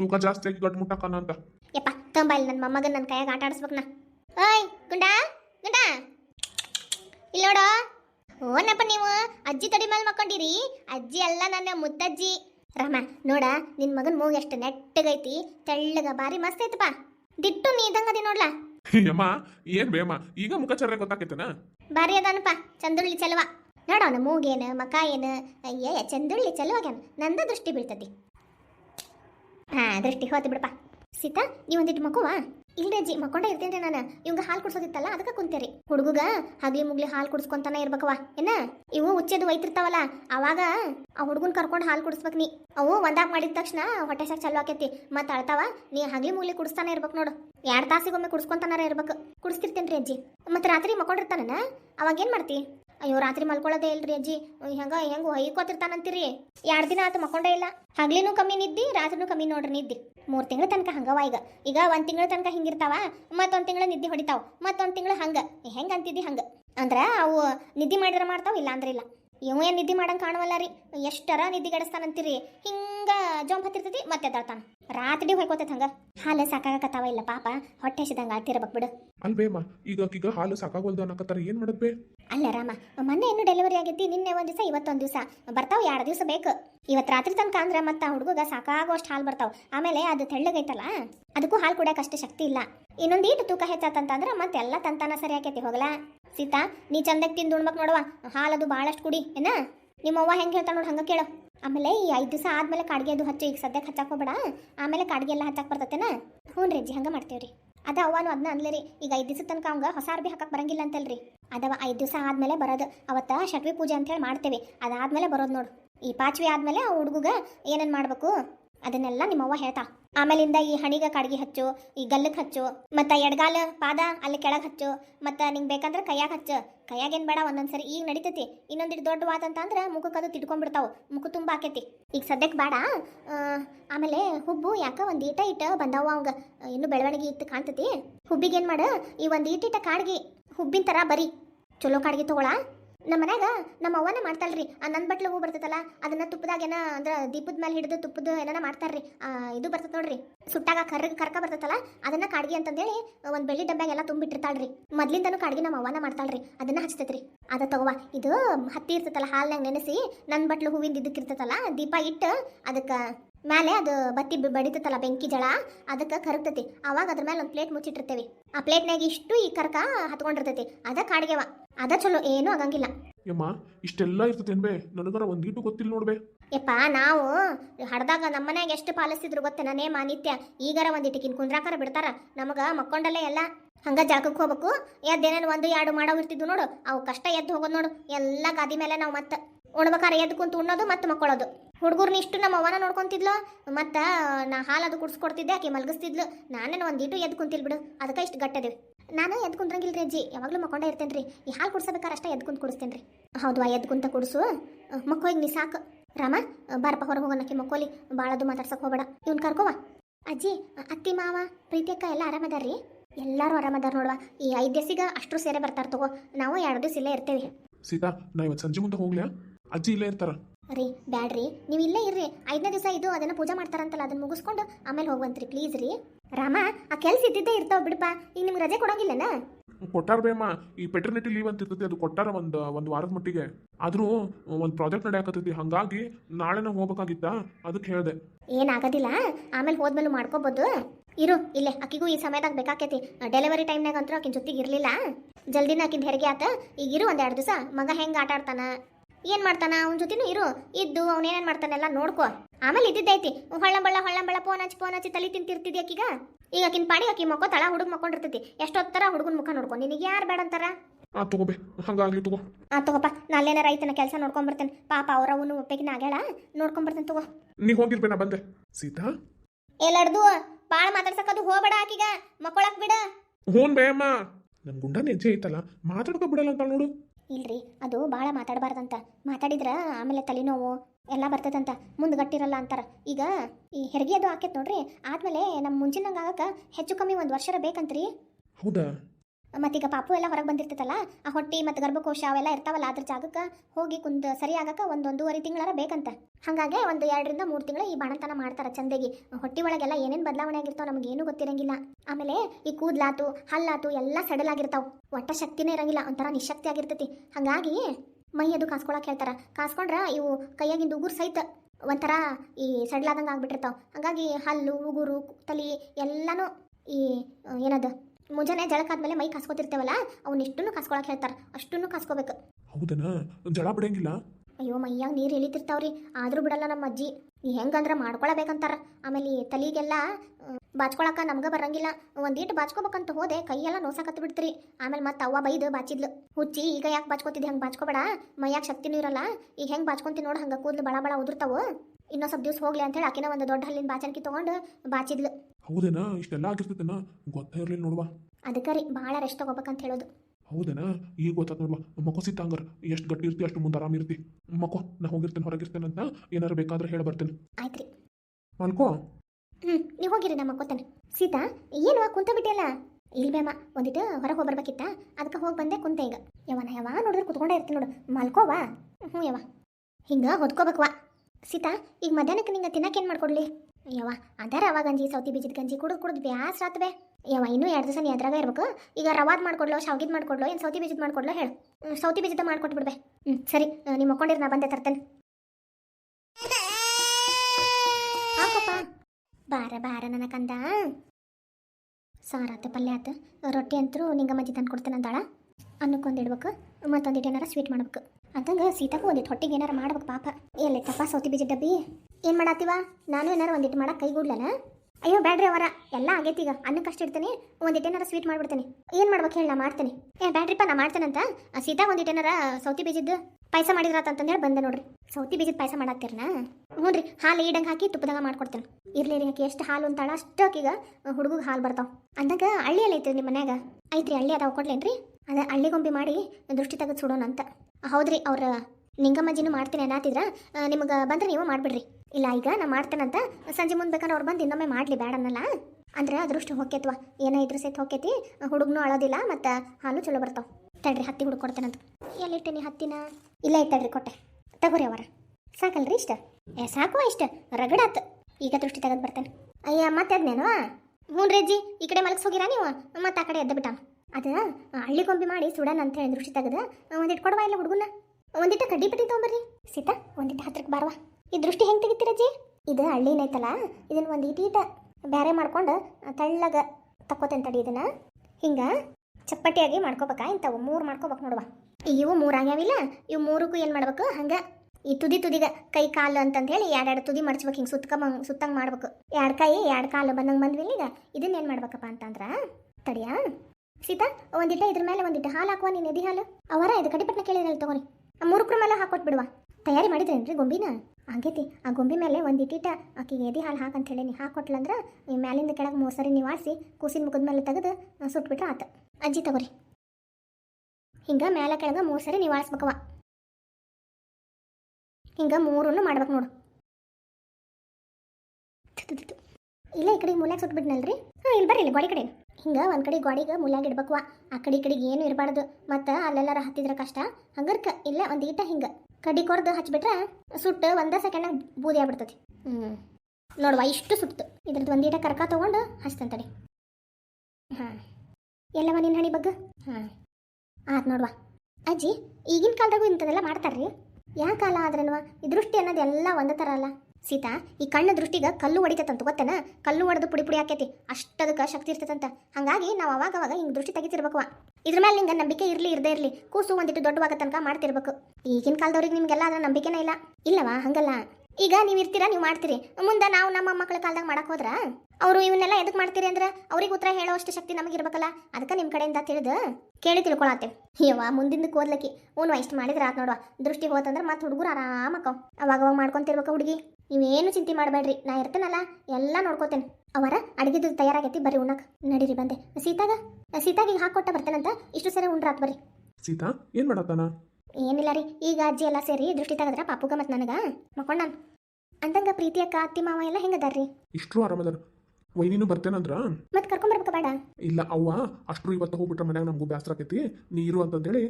ತೂಕ ಜಾಸ್ತಿ ಆಗಿ ಗಡ್ ಮುಟ್ಟಕ್ಕನ ಅಂತ. ಯಪ್ಪ ಇಲ್ಲಿ ನನ್ನ ಮೊಮ್ಮಗನ್ ನನ್ನ ಕೈಯಾಗ ಆಟ ಆಡಿಸ್ಬೇಕು ನಾ. ಓಯ್ ಗುಂಡ ಗುಂಡ. ಇಲ್ಲಿ ನೋಡೋ. ಓನಪ್ಪ ನೀವು ಅಜ್ಜಿ ತಡಿ ಮೇಲೆ ಮಕ್ಕೊಂಡಿರಿ. ಅಜ್ಜಿ ಅಲ್ಲ ನನ್ನ ಮುತ್ತಜ್ಜಿ. ರಮ ನೋಡ ನಿನ್ ಮಗನ ಮೂಗ್ ಎಷ್ಟು ನೆಟ್ಟಗೈತಿ. ತೆಳ್ಳಗ ಬಾರಿ ಮಸ್ತ್ ಐತಪ್ಪ. ದಿಟ್ಟು ನೀ ಇದ್ದಂಗದಿ ನೋಡ್ಲಾ. ಅಮ್ಮ ಏನ್ ಬೇಮ್ಮ ಈಗ ಚರ್ರೆ ಗೊತ್ತಾಕೈತನ? ಬಾರಿ ಅದಾನಪ್ಪ ಚಂದುಳ್ಳಿ ಚಲವ. ನೋಡೋಣ ಮೂಗೇನು ಮಕ ಏನು ಅಯ್ಯ ಚಂದುಳ್ಳಿ ಚಲವಾಗ್ಯಾನ. ನಂದ ದೃಷ್ಟಿ ಬೀಳ್ತತಿ. ಹಾ ದೃಷ್ಟಿ ಹೋತಿ ಬಿಡಪ್ಪ. ಸೀತಾ ನೀ ಒಂದಿಟ್ಟು ಮಕ್ಕುವ? ಇಲ್ರಿ ಅಜ್ಜಿ ಮಕ್ಕೊಂಡ ಇರ್ತೇನೆ ನಾನು. ಇವಂಗ ಹಾಲು ಕುಡ್ಸೋದಿತ್ತಲ್ಲ, ಅದಕ್ಕೆ ಕುಂತೇರಿ. ಹುಡುಗುಗ, ಹಗಲಿ ಮುಗ್ಲಿ ಹಾಲು ಕುಡ್ಸ್ಕೊಂತಾನೆ ಇರ್ಬೇಕವ ಏನ? ಇವು ಉಚ್ಚೆದು ಒಯ್ತಿರ್ತಾವಲ್ಲ ಅವಾಗ ಆ ಹುಡುಗನ್ ಕರ್ಕೊಂಡು ಹಾಲು ಕುಡಿಸ್ಬೇಕು ನೀ. ಅವು ಒಂದಾಗ ಮಾಡಿದ ತಕ್ಷಣ ಹೊಟ್ಟೆ ಸಾಕ್ ಚಲೋ ಆಕೈತಿ. ಮತ್ತೆ ಅಳ್ತಾವ, ನೀ ಹಗಲಿ ಮುಗ್ಲಿ ಕುಡಿಸ್ತಾನೆ ಇರ್ಬೇಕು ನೋಡು. ಎರಡು ತಾಸಿಗೊಮ್ಮೆ ಕುಡ್ಸ್ಕೊಂತಾನಾರ ಇರ್ಬೇಕು. ಕುಡಿಸ್ತಿರ್ತೇನ್ರಿ ಅಜ್ಜಿ. ಮತ್ತೆ ರಾತ್ರಿ ಮಕ್ಕೊಂಡಿರ್ತಾನ ಅವಾಗ ಏನು ಮಾಡ್ತಿ? ಅಯ್ಯೋ, ರಾತ್ರಿ ಮಲ್ಕೊಳ್ಳೋದೇ ಇಲ್ರಿ ಅಜ್ಜಿ. ಹೆಂಗ ಹೆಂಗ ಹೊಯ್ಕೋತಿರ್ತಾನಂತೀರಿ ಎರಡು ದಿನ ಆತು ಮಕ್ಕೊಂಡೇ ಇಲ್ಲ. ಹಗ್ಲಿನೂ ಕಮ್ಮಿ ನಿದ್ದಿ, ರಾತ್ರಿನೂ ಕಮ್ಮಿ ನೋಡ್ರಿ ನಿದ್ದಿ. ಮೂರು ತಿಂಗಳ ತನಕ ಹಂಗವ ಈಗ. ಈಗ ಒಂದು ತಿಂಗಳ ತನಕ ಹಿಂಗಿರ್ತಾವ, ಮತ್ತೊಂದು ತಿಂಗಳ ನಿದ್ದೆ ಹೊಡಿತಾವ, ಮತ್ತೊಂದ್ ತಿಂಗಳ ಹಂಗ. ಹೆಂಗ ಅಂತಿದ್ದಿ ಹಂಗ. ಅಂದ್ರ ಅವು ನಿದ್ದೆ ಮಾಡಿದ್ರೆ ಮಾಡ್ತಾವ ಇಲ್ಲ ಅಂದ್ರೆ ಇಲ್ಲ. ಇವ ಏನು ನಿದ್ದೆ ಮಾಡಂಗೆ ಕಾಣುವಲ್ಲ ರೀ. ಎಷ್ಟರ ನಿದ್ದೆ ಗಡಿಸ್ತಾನಂತೀರಿ ಹಿಂಗ ಜೋಂಪ್ ಹತ್ತಿರ್ತೈತಿ ಮತ್ತೆ ಎದ್ದಾಳ್ತಾನ. ರಾತ್ರಿ ಹೊಯ್ಕೋತೈತಿ ಹಂಗ. ಹಾಲು ಸಾಕಾಗಕತ್ತಾವ ಇಲ್ಲ ಪಾಪ. ಹೊಟ್ಟೆ ಹಸಿದಂಗ ಆತಿರ್ಬೇಕು ಬಿಡು. ಅಲ್ವೇಮ್ಮ ಈಗ ಆಕಿಗ ಹಾಲು ಸಾಕಾಗೋಲ್ದು ಅನ್ನಕತ್ತಾರ ಏನ್ ಮಾಡದ್ ಬೇ ಅಲ್ಲ ರಾಮ ಮೊನ್ನೆ ಇನ್ನೂ ಡೆಲಿವರಿ ಆಗೈತಿ ನಿನ್ನೆ ಒಂದ್ ದಿವಸ ಇವತ್ತೊಂದ್ ದಿವಸ. ಬರ್ತಾವ ಎರಡು ದಿವಸ ಬೇಕು. ಇವತ್ತು ರಾತ್ರಿ ತನಕ ಅಂದ್ರೆ ಮತ್ತೆ ಹುಡುಗ ಸಾಕಾಗೋಷ್ಟು ಹಾಲು ಬರ್ತಾವ. ಆಮೇಲೆ ಅದು ತೆಳ್ಳಗೈತಲ್ಲ ಅದಕ್ಕೂ ಹಾಲು ಕುಡಿಯಕ್ಕೆ ಅಷ್ಟು ಶಕ್ತಿ ಇಲ್ಲ. ಇನ್ನೊಂದು ಈಟು ತೂಕ ಹೆಚ್ಚಾತಂತಂದ್ರೆ ಮತ್ತೆ ಎಲ್ಲ ತಂತಾನ ಸರಿ ಆಕೈತಿ ಹೋಗಲಾ? ಸೀತಾ, ನೀ ಚಂದಕ್ಕೆ ತಿಂದು ಉಣ್ಬೇಕು ನೋಡುವ ಅದು ಭಾಳಷ್ಟು ಕುಡಿ, ಏನ? ನಿಮ್ಮ ಅವ್ವ ಹೆಂಗೆ ಹೇಳ್ತಾ ನೋಡು ಹಂಗೆ ಕೇಳು. ಆಮೇಲೆ ಈ ಐದು ದಿವಸ ಆದ್ಮೇಲೆ ಕಾಡ್ಗೆ ಅದು ಹಚ್ಚು, ಈಗ ಸದ್ಯಕ್ಕೆ ಹಚ್ಚಕ್ ಹೋಗ್ಬೇಡ. ಆಮೇಲೆ ಕಾಡ್ಗೆ ಎಲ್ಲ ಹಚ್ಚಾಕ್ ಬರ್ತೈತೇನ? ಹ್ಞೂ ರೀ ಅಜ್ಜಿ, ಹಂಗೆ ಮಾಡ್ತೇವ್ರಿ. ಅದ ಅವನು ಅದನ್ನ ಅನ್ಲೇರಿ ಈಗ ಐದು ದಿವಸ ತನಕ ಅವಂಗ ಹೊಸ ಅರ್ಬಿ ಹಾಕಕ್ಕೆ ಬರಂಗಿಲ್ಲ ಅಂತಲ್ರಿ ಅದವ ಐದು ದಿವಸ ಆದ್ಮೇಲೆ ಬರೋದು, ಅವತ್ತ ಷಟ್ವಿ ಪೂಜೆ ಅಂತೇಳಿ ಮಾಡ್ತೇವೆ. ಅದಾದ್ಮೇಲೆ ಬರೋದು ನೋಡು. ಈ ಪಾಚ್ವಿ ಆದ್ಮೇಲೆ ಆ ಹುಡುಗ ಏನೇನು ಮಾಡ್ಬೇಕು? ಅದನ್ನೆಲ್ಲ ನಿಮ್ಮವ್ವ ಹೇಳ್ತಾ. ಆಮೇಲಿಂದ ಈ ಹಣಿಗ ಕಾಡ್ಗಿ ಹಚ್ಚು, ಈ ಗಲ್ಲಕ್ಕೆ ಹಚ್ಚು, ಮತ್ತು ಎಡಗಾಲ ಪಾದ ಅಲ್ಲಿ ಕೆಳಗೆ ಹಚ್ಚು, ಮತ್ತು ನಿಂಗೆ ಬೇಕಂದ್ರೆ ಕೈಯಾಗ ಹಚ್ಚು. ಕೈಯಾಗೇನು ಬೇಡ, ಒಂದೊಂದ್ಸರಿ ಈಗ ನಡೀತೈತಿ. ಇನ್ನೊಂದಿಟ್ಟು ದೊಡ್ಡ ವಾತ ಅಂದ್ರೆ ಮುಖಕ್ಕೆ ಅದು ತಿಟ್ಕೊಂಡ್ಬಿಡ್ತಾವೆ. ಮುಖ ತುಂಬ ಆಕೈತಿ. ಈಗ ಸದ್ಯಕ್ಕೆ ಬೇಡ. ಆಮೇಲೆ ಹುಬ್ಬು ಯಾಕ ಒಂದು ಈಟ ಇಟ್ಟ ಬಂದಾವ ಅವಂಗ. ಇನ್ನು ಬೆಳವಣಿಗೆ ಇತ್ತು ಕಾಣ್ತತಿ. ಹುಬ್ಬಿಗೆ ಏನು ಮಾಡು, ಈ ಒಂದು ಈಟಿಟ ಕಾಡ್ಗಿ ಹುಬ್ಬಿನ ಥರ ಬರೀ. ಚಲೋ ಕಾಡ್ಗಿ ತಗೊಳ. ನಮ್ಮ ಮನ್ಯಾಗ ನಮ್ಮ ಅವ್ವನ ಮಾಡ್ತಾಳ್ರಿ. ಆ ನನ್ನ ಬಟ್ಲು ಹೂ ಬರ್ತೈತಲ್ಲ, ಅದನ್ನ ತುಪ್ಪದಾಗ ಏನ ಅಂದ್ರೆ ದೀಪದ ಮೇಲೆ ಹಿಡಿದು ತುಪ್ಪದ ಏನಾರ ಮಾಡ್ತಾರ್ರಿ. ಇದು ಬರ್ತೈತೆ ನೋಡ್ರಿ. ಸುಟ್ಟಾಗ ಕರ್ಗ ಕರ್ಕ ಬರ್ತೈತಲ್ಲ, ಅದನ್ನ ಕಾಡ್ಗಿ ಅಂತಂದೇಳಿ ಒಂದು ಬೆಳ್ಳಿ ಡಬ್ಬ್ಯಾಗೆಲ್ಲ ತುಂಬಿಟ್ಟಿರ್ತಾಳ್ರಿ. ಮೊದ್ಲಿಂದನೂ ಕಾಡ್ಗಿ ನಮ್ಮ ಅವ್ವನ ಮಾಡ್ತಾಳ್ರಿ, ಅದನ್ನ ಹಚ್ತೈತ್ರಿ. ಅದ ತಗೋವ, ಇದು ಹತ್ತಿ ಇರ್ತೈತಲ್ಲ ಹಾಲ್ನಾಗ ನೆನೆಸಿ ನನ್ನ ಬಟ್ಲು ಹೂವಿಂದ ಇದಕ್ಕೆ ಇರ್ತೈತಲ್ಲ, ದೀಪ ಇಟ್ಟು ಅದಕ್ಕೆ ಮೇಲೆ ಅದು ಬತ್ತಿ ಬಡಿತೈತಲ್ಲ ಬೆಂಕಿ ಜಳ, ಅದಕ್ಕೆ ಕರಗ್ತೈತಿ. ಅವಾಗ ಅದ್ರ ಮೇಲೆ ಒಂದು ಪ್ಲೇಟ್ ಮುಚ್ಚಿಟ್ಟಿರ್ತೇವೆ. ಆ ಪ್ಲೇಟ್ನಾಗ ಇಷ್ಟು ಈ ಕರ್ಕ ಹತ್ಕೊಂಡಿರ್ತೈತಿ. ಅದ ಕಾಡ್ಗೆವ ಅದ ಚಲೋ ಏನು ಆಗಂಗಿಲ್ಲ. ಯಮ್ಮ ಇಷ್ಟೆಲ್ಲ ಇರ್ತದೆ ಬೇ? ನನಗರ ಒಂದೀಟು ಗೊತ್ತಿಲ್ಲ ನೋಡ್ಬೇ ಯಪ್ಪ ನಾವು ಹಡ್ದಾಗ ನಮ್ಮ ಮನ್ಯಾಗ ಎಷ್ಟು ಪಾಲಿಸ್ತಿದ್ರು ಗೊತ್ತೇನ ನೇಮ ನಿತ್ಯ? ಈಗಾರ ಒಂದಿಟ್ಟಿಕಿನ್ ಕುಂದ್ರಾಕಾರ ಬಿಡ್ತಾರ? ನಮಗ ಮಕ್ಕೊಂಡಲ್ಲೇ ಎಲ್ಲ? ಹಂಗ ಜಾಗಕ್ಕೆ ಹೋಗ್ಬೇಕು? ಎದ್ದೇನೇನು ಒಂದು ಎರಡು ಮಾಡೋ ಇರ್ತಿದ್ವು ನೋಡು. ಅವು ಕಷ್ಟ ಎದ್ದು ಹೋಗೋದು ನೋಡು. ಎಲ್ಲ ಗಾದಿ ಮೇಲೆ ನಾವು ಮತ್ತೆ ಉಣ್ಬೇಕಾರೆ ಎದ್ದು ಕುಂತು ಉಣ್ಣೋದು ಮತ್ತೆ ಮಕ್ಕೊಳ್ಳೋದು. ಹುಡುಗರ್ನ ಇಷ್ಟು ನಮ್ಮ ಅವನ ನೋಡ್ಕೊಂತಿದ್ಲು? ಮತ್ತೆ ನಾ ಹಾಲು ಅದು ಕುಡಿಸ್ಕೊಡ್ತಿದ್ದೆ ಆಕೆ ಮಲಗಿಸ್ತಿದ್ಲು. ನಾನೇನು ಒಂದಿಟ್ಟು ಎದ್ದು ಕುಂತಿಲ್ ಬಿಡು. ಅದಕ್ಕೆ ಇಷ್ಟು ಗಟ್ಟದೇವಿ ನಾನು ಎದ್ದು ಕುಂದ್ರಂಗಿಲ್ಲ ರೀ ಅಜ್ಜಿ, ಯಾವಾಗಲೂ ಮಕ್ಕೊಂಡೇ ಇರ್ತೇನೆ ರೀ ಈ ಹಾಲು ಕುಡ್ಸಬೇಕಾರೆ ಅಷ್ಟೇ ಎದ್ದು ಕುಂತ ಕುಡಿಸ್ತೇನೆ ರೀ ಹೌದು ಎದ್ದು ಕುಂತ ಕುಡಿಸು. ಮಕ್ಕೋಗಿ ನೀ ಸಾಕು ರಾಮ, ಬಾರಪ್ಪ ಹೊರಗೆ ಹೋಗೋಣಕ್ಕೆ ಮಕ್ಕೋಲಿ. ಭಾಳದು ಮಾತಾಡ್ಸಕ್ ಹೋಗಬೇಡ. ಇವ್ನ ಕರ್ಕೋವ. ಅಜ್ಜಿ ಅತ್ತಿ ಮಾವ, ಪ್ರೀತಿಯಕ್ಕ ಎಲ್ಲ ಆರಾಮದಾರ್ರಿ ಎಲ್ಲರೂ ಆರಾಮದಾರ ನೋಡುವ. ಈ ಐದು ದಿವಸಿಗೆ ಸೇರೆ ಬರ್ತಾರ ತಗೋ. ನಾವು ಎರಡು ದಿವಸ ಇಲ್ಲೇ ಇರ್ತೇವೆ. ಸೀತಾ, ನಾ ಇವತ್ತು ಸಂಜೆ ಮುಂದೆ ಹೋಗ್ಲ್ಯಾ ಅಜ್ಜಿ ಇಲ್ಲೇ ಇರ್ತಾರ. ರೀ ಬ್ಯಾಡ್ರಿ. ನೀವು ಇಲ್ಲೇ ಇರ್ರಿ. ಐದನೇ ದಿವಸ ಇದು ಅದನ್ನು ಪೂಜೆ ಮಾಡ್ತಾರಂತಲ್ಲ ಅದನ್ನು ಮುಗಿಸ್ಕೊಂಡು ಆಮೇಲೆ ಹೋಗುವಂತ್ರಿ ಪ್ಲೀಸ್ ರೀ. ರಾಮ ಆ ಕೆಲಸ ಇದ್ದಿದ್ದೇ ಇರ್ತಾವ ಬಿಡಪ್ಪ ಈಗ ನಿಮ್ಗೆ ರಜೆ ಕೊಡೋಂಗಿಲ್ಲನ? ಕೊಟ್ಟಾರ ಬೇಮ್ಮ ಈ ಪೆಟರ್ನಿಟಿ ಲೀವ್ ಅಂತ ಇರ್ತೈತಿ ಅದು ಕೊಟ್ಟಾರ ಒಂದು ಒಂದು ವಾರದ ಮಟ್ಟಿಗೆ. ಆದರೂ ಒಂದು ಪ್ರಾಜೆಕ್ಟ್ ನಡೆಯಕತ್ತೈತಿ ಹಂಗಾಗಿ ನಾಳೆ ನಾವು ಹೋಗ್ಬೇಕಾಗಿತ್ತ? ಅದಕ್ಕೆ ಹೇಳಿದೆ. ಏನಾಗೋದಿಲ್ಲ ಆಮೇಲೆ ಹೋದ್ಮೇಲೆ ಮಾಡ್ಕೋಬೋದು. ಇರು ಇಲ್ಲೇ ಆಕಿಗೂ ಈ ಸಮಯದಾಗ ಬೇಕಾಕೈತಿ. ಡೆಲಿವರಿ ಟೈಮ್ನಾಗ ಅಂತೂ ಆಕಿನ ಜೊತೆಗೆ ಇರಲಿಲ್ಲ. ಜಲ್ದಿನ ಆಕಿನ ಹೆರಿಗೆ ಆತ. ಈಗ ಇರು ಒಂದು ಎರಡು ದಿವಸ ಮಗ ಹೆಂಗೆ ಆಟ ಆಡ್ತಾನ ಏನು ಮಾಡ್ತಾನ? ಅವನ ಜೊತೆನೂ ಇರು. ಇದ್ದು ಅವನೇನೇನು ಮಾಡ್ತಾನೆಲ್ಲ ನೋಡ್ಕೋ. ಆಮೇಲೆ ಇದ್ದಿದ್ದೈತಿ. ಹೊಳ್ಳಂಬಳ್ಳ ಹೊಳ್ಳಂಬಳ್ಳ ಫೋನ್ ಹಚ್ಚಿ ಫೋನ್ ಹಚ್ಚಿ ತಲೆ ತಿಂತಿರ್ತಿದ್ದಿ ಆಕಿಗ? ಈಗ ಆಕಿನ ಪಾಡಿ ಆಕಿ ಮಕ್ಕೋ ತಳ ಹುಡುಗ ಮಕ್ಕೊಂಡಿರ್ತೈತಿ. ಎಷ್ಟೊತ್ತರ ಹುಡುಗನ ಮುಖ ನೋಡ್ಕೊ. ನಿನಗೆ ಯಾರು ಬೇಡ ಅಂತಾರ? ಆ ತಗೋಬೇ ಹಂಗಾಗ್ಲಿ ತಗೋ. ಆ ತಗೋಪ್ಪ ನಾಲ್ಲೇನಾರ ಐತನ ಕೆಲಸ ನೋಡ್ಕೊಂಬರ್ತೇನೆ ಪಾಪ ಅವ್ರವನು ಒಪ್ಪಿಗಿನ ಆಗ್ಯಾಳ ನೋಡ್ಕೊಂಬರ್ತೇನೆ ತಗೋ. ನೀ ಹೋಗಿರ್ಬೇ ನಾ ಬಂದೆ. ಸೀತಾ? ಎಲ್ಲಡ್ದು ಭಾಳ ಮಾತಾಡ್ಸಕ್ಕದು ಹೋಗ್ಬೇಡ ಆಕಿಗ. ಮಕ್ಕೊಳಕ್ ಬಿಡ. ಹ್ಞೂ ಬೇ ಅಮ್ಮ. ನನ್ನ ಗುಂಡ ನೆಜ್ಜೆ ಐತಲ್ಲ ಮಾತಾಡ್ಕೊ ಬಿಡಲ್ಲ ಅಂತ ನೋಡು. ಇಲ್ರಿ, ಅದು ಭಾಳ ಮಾತಾಡಬಾರ್ದಂತ. ಮಾತಾಡಿದ್ರ ಆಮೇಲೆ ತಲೆನೋವು ಎಲ್ಲ ಬರ್ತದಂತ. ಮುಂದೆ ಗಟ್ಟಿರಲ್ಲ ಅಂತಾರ. ಈಗ ಈ ಹೆರಿಗೆ ಅದು ಆಕೈತೆ ನೋಡ್ರಿ, ಆದ್ಮೇಲೆ ನಮ್ಮ ಮುಂಚಿನಂಗೆ ಆಗಕ್ಕೆ ಹೆಚ್ಚು ಕಮ್ಮಿ ಒಂದು ವರ್ಷರ ಬೇಕಂತ್ರಿ? ಹೌದಾ? ಮತ್ತೀಗ ಪಾಪು ಎಲ್ಲ ಹೊರಗೆ ಬಂದಿರ್ತೈತಲ್ಲ, ಆ ಹೊಟ್ಟಿ ಮತ್ತು ಗರ್ಭಕೋಶ ಅವೆಲ್ಲ ಇರ್ತಾವಲ್ಲ ಅದ್ರ ಜಾಗಕ್ಕೆ ಹೋಗಿ ಕುಂದು ಸರಿ ಆಗಕ್ಕೆ ಒಂದು ಒಂದೂವರೆ ತಿಂಗಳರ ಬೇಕಂತ. ಹಾಗಾಗಿ ಒಂದು ಎರಡರಿಂದ ಮೂರು ತಿಂಗಳು ಈ ಬಾಣಂತನ ಮಾಡ್ತಾರೆ ಚಂದಗಿ. ಹೊಟ್ಟಿ ಒಳಗೆಲ್ಲ ಏನೇನು ಬದಲಾವಣೆ ಆಗಿರ್ತಾವ ನಮಗೇನು ಗೊತ್ತಿರಂಗಿಲ್ಲ. ಆಮೇಲೆ ಈ ಕೂದಲಾತು, ಹಲ್ಲಾತು ಎಲ್ಲ ಸಡಲಾಗಿರ್ತಾವೆ ಒಟ್ಟ ಶಕ್ತಿನೇ ಇರಂಗಿಲ್ಲ, ಒಂಥರ ನಿಶಕ್ತಿ ಆಗಿರ್ತೈತಿ. ಹಾಗಾಗಿ ಮೈ ಅದು ಕಾಸ್ಕೊಳಕ್ಕೆ ಹೇಳ್ತಾರೆ. ಕಾಸ್ಕೊಂಡ್ರೆ ಇವು ಕೈಯಾಗಿಂದ ಉಗುರು ಸಹಿತ ಒಂಥರ ಈ ಸಡಲಾದಂಗೆ ಆಗ್ಬಿಟ್ಟಿರ್ತಾವ. ಹಾಗಾಗಿ ಹಲ್ಲು, ಉಗುರು, ತಲಿ ಎಲ್ಲನೂ ಈ, ಏನದು ಮುಂಜಾನೆ ಜಳಕಾದ್ಮೇಲೆ ಮೈ ಕಾಸ್ಕೊತಿರ್ತೇವಲ್ಲ ಅವನ್ನಿಷ್ಟನ್ನು ಕಾಸ್ಕೊಳಕ್ ಹೇಳ್ತಾರ. ಅಷ್ಟನ್ನು ಕಾಸ್ಕೋಬೇಕು. ಹೌದನ? ಜಳ ಬಿಡಂಗಿಲ್ಲ? ಅಯ್ಯೋ ಮೈಯಾಗ ನೀರು ಇಳಿತಿರ್ತಾವ್ರಿ ಆದ್ರೂ ಬಿಡಲ್ಲ ನಮ್ಮ ಅಜ್ಜಿ. ನೀ ಹೆಂಗಂದ್ರ ಮಾಡ್ಕೊಳಬೇಕಂತಾರ. ಆಮೇಲೆ ಈ ತಲಿಗೆಲ್ಲ ಬಾಚ್ಕೊಳಕ ನಮ್ಗ ಬರಂಗಿಲ್ಲ. ಒಂದೀಟು ಬಾಚ್ಕೋಬೇಕಂತ ಹೋದೆ ಕೈಯೆಲ್ಲ ನೋಸಾಕತ್ ಬಿಡ್ತ್ರಿ. ಆಮೇಲೆ ಮತ್ತೆ ಅವ್ವ ಬೈದು ಬಾಚಿದ್ಲು ಹುಚ್ಚಿ ಈಗ ಯಾಕೆ ಬಾಚ್ಕೋತಿದ್ದೆ? ಹಂಗೆ ಬಾಚ್ಕೋಬೇಡ. ಮೈಯಾಗ ಶಕ್ತಿನೂ ಇರಲ್ಲ. ಈಗ ಹೆಂಗೆ ಬಾಚ್ಕೊಂತೀನಿ ನೋಡು ಹಂಗೆ ಕೂದಲು ಬಳ ಬಳ ಉದುರ್ತಾವು. ಇನ್ನೂ ಸ್ವಲ್ಪ ದಿವಸ ಹೋಗ್ಲಿ ಅಂತೇಳಿ ಆಕಿನ ಒಂದು ದೊಡ್ಡ ಹಲ್ಲಿನ ಬಾಚಣಿಕೆ ತಗೊಂಡು ಬಾಚಿದ್ಲು. ಹೌದೇನಾ? ಇಷ್ಟೆಲ್ಲ ಆಗಿರ್ತೈತೆ ಗೊತ್ತೇ ಇರ್ಲಿಲ್ಲ ನೋಡುವ. ಅದಕ್ಕೆ ರೀ ಭಾಳ ರೆಸ್ಟ್ ತಗೋಬೇಕಂತ ಹೇಳೋದು. ಹೌದೇನಾ? ಈಗ ಗೊತ್ತಾತ್ ನೋಡುವ. ಮಕ್ಕೋ ಸಿತ್ತ ಹಂಗಾರ ಎಷ್ಟು ಗಟ್ಟಿ ಇರ್ತಿ ಅಷ್ಟು ಮುಂದೆ ಆರಾಮ ಇರ್ತಿ. ಮಕ್ಕೋ ನಾ ಹೋಗಿರ್ತೇನೆ ಹೊರಗಿರ್ತೇನೆ ಅಂತ ಏನಾರು ಬೇಕಾದ್ರೆ ಹೇಳಿ ಬರ್ತೇನೆ. ಆಯ್ತ್ರಿ ಮಲ್ಕೋ. ಹ್ಞೂ ನೀವು ಹೋಗಿರಿ ನಮ್ಮ ಕೊತ್ತೇನೆ ಸೀತಾ ಏನು ಕುಂತ ಬಿಟ್ಟಿಲ್ಲ ಇಲ್ಲಿ ಬೇಮ ಒಂದಿಟ್ಟು ಹೊರಗೆ ಹೋಗ್ಬರ್ಬೇಕಿತ್ತ ಅದಕ್ಕೆ ಹೋಗಿ ಬಂದೆ ಕುಂತ ಈಗ. ಯವನ ನಾ ಯಾವ ನೋಡಿದ್ರೆ ಕುತ್ಕೊಂಡೇ ಇರ್ತೀನಿ ನೋಡು. ಮಲ್ಕೋವಾ? ಹ್ಞೂ ಯವ ಹಿಂಗೆ ಹೊದ್ಕೋಬೇಕವ್ವ ಸೀತಾ, ಈಗ ಮಧ್ಯಾಹ್ನಕ್ಕೆ ನಿಂಗೆ ತಿನ್ನಕ್ಕೆ ಏನು ಮಾಡ್ಕೊಡ್ಲಿ? ಯವ್ವ, ಅದಾರ ಅವಾಗ ಗಂಜಿ, ಸೌತಿ ಬೀಜದ ಗಂಜಿ ಕುಡಿದು ಕುಡಿದು ಬ್ಯಾಸ್ರ ಆತ್ವೆ ಯವ್ವ, ಇನ್ನೂ ಎರಡು ದಿವಸ ನೀ ಅದ್ರಾಗ ಇರ್ಬೇಕು. ಈಗ ರವಾದ್ ಮಾಡ್ಕೊಡ್ಲೋ, ಶಾವ್ಗಿದ್ ಮಾಡ್ಕೊಡ್ಲೋ, ಏನು ಸೌತಿ ಬೀಜದ ಮಾಡ್ಕೊಡ್ಲೋ ಹೇಳು. ಸೌತಿ ಬೀಜದ ಮಾಡ್ಕೊಟ್ಟು ಬಿಡ್ಬೆ. ಹ್ಞೂ ಸರಿ ನಿಮ್ಮ ಮಕ್ಕೊಂಡಿರ್, ನಾ ಬಂದೆ ತರ್ತೇನೆ. ಬಾರ ಬಾರ ನನ್ನ ಕಂದ. ಸಾರಾತ ಪಲ್ಯ ಆತ ರೊಟ್ಟಿ ಅಂತರೂ ನಿಂಗಮ್ಮಜ್ಜಿ ತಂದು ಕೊಡ್ತೇನೆ ಅಂದಾಳ ಅನ್ನಕ್ಕೊಂದು ಇಡ್ಬೇಕು, ಮತ್ತೊಂದು ಏನಾರ ಸ್ವೀಟ್ ಮಾಡ್ಬೇಕು. ಅಂತಂಗೆ ಸೀತಾಗೂ ಒಂದಿಟ್ಟು ಹೊಟ್ಟಿಗೆ ಏನಾರು ಮಾಡ್ಬೇಕು ಪಾಪ. ಎಲ್ಲಿಟ್ಟಪ್ಪ ಸೌತಿ ಬೀಜ ಡಬ್ಬಿ? ಏನು ಮಾಡತ್ತೀವ ನಾನು ಏನಾರು ಒಂದಿಟ್ಟು ಮಾಡಕ್ಕೆ ಕೈಗೂಡ್ಲನ ಅಯ್ಯೋ, ಬ್ಯಾಡ್ರಿ ಅವರ ಎಲ್ಲ ಆಗೈತಿ ಈಗ. ಅಷ್ಟು ಇಡ್ತೀನಿ. ಒಂದಿಟ್ಟೇನಾರ ಸ್ವೀಟ್ ಮಾಡ್ಬಿಡ್ತೀನಿ. ಏನು ಮಾಡ್ಬೇಕು ಹೇಳಿ ನಾ ಮಾಡ್ತೀನಿ. ಏ, ಬ್ಯಾಡ್ರಿಪ್ಪ, ನಾ ಮಾಡ್ತೇನಂತ. ಸೀತಾ ಒಂದಿಟ್ಟೇನಾರ ಸೌತಿ ಬೀಜದ್ದು ಪಾಯಸ ಮಾಡಿದ್ರಾತಂತಂದೇಳಿ ಬಂದೆ ನೋಡ್ರಿ. ಸೌತಿ ಬೀಜದ ಪಾಯಸ ಮಾಡಾಕ್ತೀರನಾ? ಹ್ಞೂ ರೀ ಹಾಲು ಈಡಂಗೆ ಹಾಕಿ ತುಪ್ಪದಾಗ ಮಾಡ್ಕೊಡ್ತೇನೆ. ಇರ್ಲಿ ರೀ ಹಾಕಿ ಎಷ್ಟು ಹಾಲು ಅಂತಾಳ ಅಷ್ಟು ಆಕೀಗ ಹುಡುಗಗೆ ಹಾಲು ಬರ್ತಾವೆ. ಅಂದಾಗ ಹಳ್ಳಿಯಲ್ಲಿ ಎಲ್ಲ ಐತ್ರಿ ನಿಮ್ಮ ಮನ್ಯಾಗ? ಐತ್ರಿ, ಹಳ್ಳಿ ಅದಾವ ಕೊಡ್ಲೇನ್ರಿ? ಅದ ಹಳ್ಳಿಗೊಂಬಿ ಮಾಡಿ ದೃಷ್ಟಿ ತೆಗೆದು ಸುಡೋಣ ಅಂತ. ಹೌದ್ರಿ ಅವ್ರ ನಿಂಗಮ್ಮಜ್ಜಿನೂ ಮಾಡ್ತೀನಿ ಅನ್ನತ್ತಿದ್ರ ನಿಮಗೆ ಬಂದ್ರೆ ನೀವು ಮಾಡಿಬಿಡ್ರಿ. ಇಲ್ಲ, ಈಗ ನಾ ಮಾಡ್ತೇನಂತ ಸಂಜೆ ಮುಂದೆ ಬೇಕಾದ್ರೆ ಅವ್ರು ಬಂದು ಇನ್ನೊಮ್ಮೆ ಮಾಡಲಿ ಬೇಡನ್ನಲ್ಲ ಅಂದ್ರೆ ಅದೃಷ್ಟ ಹೋಗ್ಯತ್ವ ಏನೋ ಇದ್ರ ಸಹಿತ ಹೋಗ್ಯತಿ ಹುಡುಗನೂ ಅಳೋದಿಲ್ಲ ಮತ್ತು ಹಾಲು ಚಲೋ ಬರ್ತಾವೆ. ತಡ್ರಿ, ಹತ್ತಿ ಹುಡುಗ ಕೊಡ್ತೇನಂತ ನೀ ಹತ್ತಿನ? ಇಲ್ಲ ಇಟ್ಟಡ್ರಿ ಕೊಟ್ಟೆ. ತಗೋರಿ ಅವರ ಸಾಕಲ್ರಿ ಇಷ್ಟ? ಏ ಸಾಕುವ ಇಷ್ಟ. ರಗಡಾತ್. ಈಗ ದೃಷ್ಟಿ ತೆಗೆದು ಬರ್ತೇನೆ. ಅಯ್ಯ, ಮತ್ತೆ ಅದ್ನೇನು? ಹ್ಞೂ ರೀ ಅಜ್ಜಿ, ಈ ಕಡೆ ಮಲಗಿಸ್ ಹೋಗಿರಾ ನೀವು? ಮತ್ತೆ ಆ ಕಡೆ ಎದ್ದು ಬಿಟ್ಟಾನ. ಅದ ಹಳ್ಳಿ ಕೊಂಬಿ ಮಾಡಿ ಸುಡನ್ ಅಂತ ಹೇಳಿದ್ರು ದೃಷ್ಟಿ ತೆಗೆದ. ಒಂದಿಟ್ಟು ಕೊಡವಾ ಇಲ್ಲ ಹುಡುಗನ ಒಂದಿಟ್ಟ ಕಡ್ಡಿ ಪಟ್ಟಿ ತೊಗೊಂಬರ್ರಿ. ಸೀತಾ, ಒಂದಿಟ್ಟು ಹತ್ರಕ್ಕೆ ಬಾರವಾ. ಈ ದೃಷ್ಟಿ ಹೆಂಗೆ ತೆಗಿತೀರಜ್ಜಿ ಇದು ಹಳ್ಳಿನೈತಲ್ಲ ಇದನ್ನ ಒಂದು ಇಟೀಟ ಬೇರೆ ಮಾಡ್ಕೊಂಡು ತಳ್ಳಗ ತಕ್ಕೋತೇನೆ ತಡಿ ಇದನ್ನ. ಹಿಂಗ ಚಪ್ಪಟ್ಟಿಯಾಗಿ ಮಾಡ್ಕೋಬೇಕಾ? ಇಂಥವು ಮೂರು ಮಾಡ್ಕೋಬೇಕು ನೋಡುವ. ಇವು ಮೂರು ಆಗ್ಯಾವಿಲ್ಲ, ಇವು ಮೂರಕ್ಕೂ ಏನು ಮಾಡ್ಬೇಕು? ಹಂಗೆ ಈ ತುದಿ ತುದಿಗ ಕೈ ಕಾಲು ಅಂತಂದು ಹೇಳಿ ಎರಡೆರಡು ತುದಿ ಮಡ್ಚ್ಬೇಕು, ಹಿಂಗೆ ಸುತ್ತಕ, ಸುತ್ತಂಗೆ ಮಾಡ್ಬೇಕು. ಎರಡು ಕೈ, ಎರಡು ಕಾಲು ಬಂದಂಗೆ ಬಂದ್ವಿಲ್ಲ ಈಗ ಇದನ್ನ ಏನು ಮಾಡ್ಬೇಕಪ್ಪ ಅಂತಂದ್ರೆ, ತಡಿಯಾ? ಸೀತಾ, ಒಂದಿಟ್ಟ ಇದ್ರ ಮೇಲೆ ಒಂದಿಟ್ಟ ಹಾಲು ಹಾಕುವ ನೀನು ಎದಿ ಹಾಲು. ಅವರ ಇದು ಕಡಿಪಟ್ನ ಕೇಳಿದ್ರಲ್ಲಿ ತಗೋರಿ. ಆ ಮೂರುಕ್ರ ಮೇಲೆ ಹಾಕೊಟ್ ಬಿಡುವ. ತಯಾರಿ ಮಾಡಿದ್ರೇನ್ರಿ ಗೊಂಬಿನ? ಹಂಗೈತಿ ಆ ಗೊಂಬಿ ಮೇಲೆ ಒಂದು ಇಟ್ಟಿಟ ಆಕಿಗೆ ಎದಿ ಹಾಲು ಹಾಕಂತ ಹೇಳಿ ನೀ ಹಾಕೊಟ್ಲಂದ್ರೆ ಈ ಮೇಲಿಂದ ಕೆಳಗೆ ಮೂರು ಸರಿ ಆಡಿಸಿ ಕೂಸಿನ ಮುಖದ ಮೇಲೆ ತೆಗೆದು ಸುಟ್ಬಿಟ್ರೆ ಆತ. ಅಜ್ಜಿ ತಗೋರಿ. ಹಿಂಗೆ ಮ್ಯಾಲ ಕೆಳಗೆ ಮೂರು ಸರಿ ನೀವು ಹಿಂಗೆ ಮೂರನ್ನು ಮಾಡ್ಬೇಕು ನೋಡು. ಇಲ್ಲ ಈ ಕಡೆ ಮೂಲ್ಯಾಗ ಸುಟ್ಬಿಟ್ನಲ್ರಿ? ಹಾಂ, ಇಲ್ಲಿ ಬರ್ರಿ, ಇಲ್ಲಿ ಗೋಡೆ ಕಡೆ ಹಿಂಗ ಒಂದು ಕಡೆ ಗೋಡಿಗೆ ಮೂಲ್ಯಾಗ ಇಡ್ಬೇಕು ಆ ಕಡೆ ಕಡೆಗೆ ಏನು ಇರಬಾರ್ದು. ಮತ್ತು ಅಲ್ಲೆಲ್ಲಾರ ಹತ್ತಿದ್ರೆ ಕಷ್ಟ. ಹಂಗರ್ಕ ಇಲ್ಲ ಒಂದು ಈಟ ಹಿಂಗ. ಕಡಿ ಕೊರ್ದು ಹಚ್ಬಿಟ್ರೆ ಸುಟ್ಟು ಒಂದೇ ಸೆಕೆಂಡಾಗ ಬೂದಿ ಆಗ್ಬಿಡ್ತತಿ. ಹ್ಞೂ ನೋಡುವ ಇಷ್ಟು ಸುಟ್ಟು ಇದ್ರದ್ದು ಒಂದು ಈಟ ಕರ್ಕ ತೊಗೊಂಡು ಹಚ್ತಂತಡಿ ತಡಿ. ಹಾಂ. ಎಲ್ಲವ ನಿನ್ನ ಹಣಿ ಬಗ್ಗೆ? ಹಾಂ. ಆತ್ ನೋಡುವ. ಅಜ್ಜಿ, ಈಗಿನ ಕಾಲದಾಗೂ ಇಂಥದೆಲ್ಲ ಮಾಡ್ತಾರ್ರಿ? ಯಾವ ಕಾಲ ಆದ್ರೇನು ಈ ದೃಷ್ಟಿ ಅನ್ನೋದು ಎಲ್ಲ ಒಂದೇ ಥರ ಅಲ್ಲ. ಸೀತಾ, ಈ ಕಣ್ಣ ದೃಷ್ಟಿಗೆ ಕಲ್ಲು ಹೊಡಿತೈತಂತ ಗೊತ್ತೇನ? ಕಲ್ಲು ಹೊಡೆದು ಪುಡಿ ಪುಡಿ ಆಕೈತಿ ಅಷ್ಟದಕ್ಕೆ ಶಕ್ತಿ ಇರ್ತೈತಂತ. ಹಂಗಾಗಿ ನಾವು ಅವಾಗ ಅವಾಗ ಹಿಂಗೆ ದೃಷ್ಟಿ ತೆಗಿತಿರ್ಬೇಕು ಇದ್ರ ಮೇಲೆ ನಿಂಗೆ ನಂಬಿಕೆ ಇರಲಿ, ಇರದೇ ಇರಲಿ. ಕೂಸು ಒಂದಿಟ್ಟು ದೊಡ್ಡವಾಗ ತನಕ ಮಾಡ್ತಿರ್ಬೇಕು. ಈಗಿನ ಕಾಲದವ್ರಿಗೆ ನಿಮಗೆಲ್ಲ ಅದ್ರ ನಂಬಿಕೆನೇ ಇಲ್ಲ. ಇಲ್ಲವಾ, ಹಂಗಲ್ಲ. ಈಗ ನೀವು ಇರ್ತೀರಾ, ನೀವು ಮಾಡ್ತೀರಿ. ಮುಂದೆ ನಾವು ನಮ್ಮ ಮಕ್ಕಳ ಕಾಲದಾಗ ಮಾಡಕ್ಕೆ ಹೋದ್ರ? ಅವರು ಇವನ್ನೆಲ್ಲ ಎದಕ್ಕೆ ಮಾಡ್ತೀರಿ ಅಂದ್ರೆ? ಅವ್ರಿಗೆ ಉತ್ತರ ಹೇಳೋ ಶಕ್ತಿ ನಮಗೆ ಇರ್ಬೇಕಲ್ಲ. ಅದಕ್ಕೆ ನಿಮ್ಮ ಕಡೆಯಿಂದ ತಿಳಿದು ಕೇಳಿ ತಿಳ್ಕೊಳತ್ತೆ. ಯವ್ವ ಮುಂದಿಂದ ಕೋದ್ಲಕ್ಕಿ ಊನು ಇಷ್ಟು ಮಾಡಿದ್ರೆ ಆತ್ ನೋಡುವ. ದೃಷ್ಟಿ ಹೋತಂದ್ರೆ ಮತ್ತೆ ಹುಡುಗರು ಆರಾಮಕ್ಕವ್ ಅವಾಗ ಅವಾಗ ಮಾಡ್ಕೊಂತಿರ್ಬೇಕು ಹುಡುಗಿ. ನೀವೇನು ಚಿಂತೆ ಮಾಡಬೇಡ್ರಿ ನಾ ಇರ್ತೇನಲ್ಲ ಎಲ್ಲ ನೋಡ್ಕೋತೇನೆ. ಅವರ ಅಡಿಗೆದು ತಯಾರಾಗೈತಿ ಬರ್ರಿ ಉಣ್ಣಕ್. ನಡೀರಿ ಬಂದೆ. ಸೀತಾಗ ಸೀತಾಗ ಈಗ ಹಾಕೊಟ್ಟ ಬರ್ತೇನಂತ ಇಷ್ಟು ಸರಿ ಉಂಡ್ರಾತ್ ಬರ್ರಿ. ಸೀತಾ ಏನು ಮಾಡತ್ತಾನ? ಏನಿಲ್ಲ ರೀ ಈಗ ಅಜ್ಜಿ ಎಲ್ಲ ಸೇರಿ ದೃಷ್ಟಿ ತಗದ್ರ ಪಾಪುಗ ಮತ್ತು ನನಗ. ಮಕ್ಕೊಂಡಾನ ಅಂದಂಗ ಪ್ರೀತಿ ಅಕ್ಕ ಅತ್ತಿ ಮಾವ ಎಲ್ಲ ಹೆಂಗದಾರ್ರಿ ಇಷ್ಟು ಆರಾಮದಾರ ವೈನಿನೂ ಬರ್ತೇನಂದ್ರ? ಮತ್ತೆ ಕರ್ಕೊಂಬರ್ಬೇಕ ಬೇಡ. ಇಲ್ಲ ಅವ್ವ ಅಷ್ಟ್ರು ಇವತ್ತು ಹೋಗ್ಬಿಟ್ರೆ ಮನ್ಯಾಗ ನಮಗೂ ಬೇಸರ ಆಕೈತಿ. ನೀರು ಅಂತಂದೇಳಿ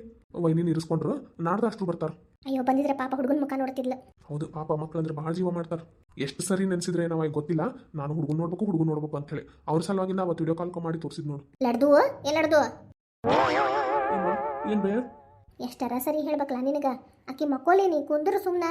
ವೈನಿನ ಇರಿಸ್ಕೊಂಡ್ರು ನಾಡ್ದ ಅಷ್ಟು ಬರ್ತಾರ. ಅಯ್ಯೋ ಬಂದಿದ್ರೆ ಪಾಪ ಹುಡುಗನ ಮುಖ ನೋಡ್ತಿದ್ಲು. ಹೌದು ಪಾಪ ಮಕ್ಳಂದ್ರೆ ಭಾಳ ಜೀವ ಮಾಡ್ತಾರೆ. ಎಷ್ಟು ಸರಿ ನೆನ್ಸಿದ್ರೆ ನಾವ್ ಈಗ ಗೊತ್ತಿಲ್ಲ. ನಾನು ಹುಡುಗನ್ ನೋಡ್ಬೇಕು ಹುಡುಗನ್ ನೋಡ್ಬೇಕು ಅಂತ ಹೇಳಿ. ಅವ್ರ ಸಲುವಾಗಿ ನಾವು ವಿಡಿಯೋ ಕಾಲ್ ಮಾಡಿ ತೋರಿಸಿದ್ ನೋಡು. ಲಡ್ದು? ಎಲ್ಲಡ್ದು ಏನ್ ಬೇ? ಎಷ್ಟರ ಸರಿ ಹೇಳ್ಬೇಕಲ್ಲ ನಿನಗ? ಅಕ್ಕಿ ಮಕ್ಕೋಲಿ ನೀ ಕುಂದ್ರು ಸುಮ್ನ.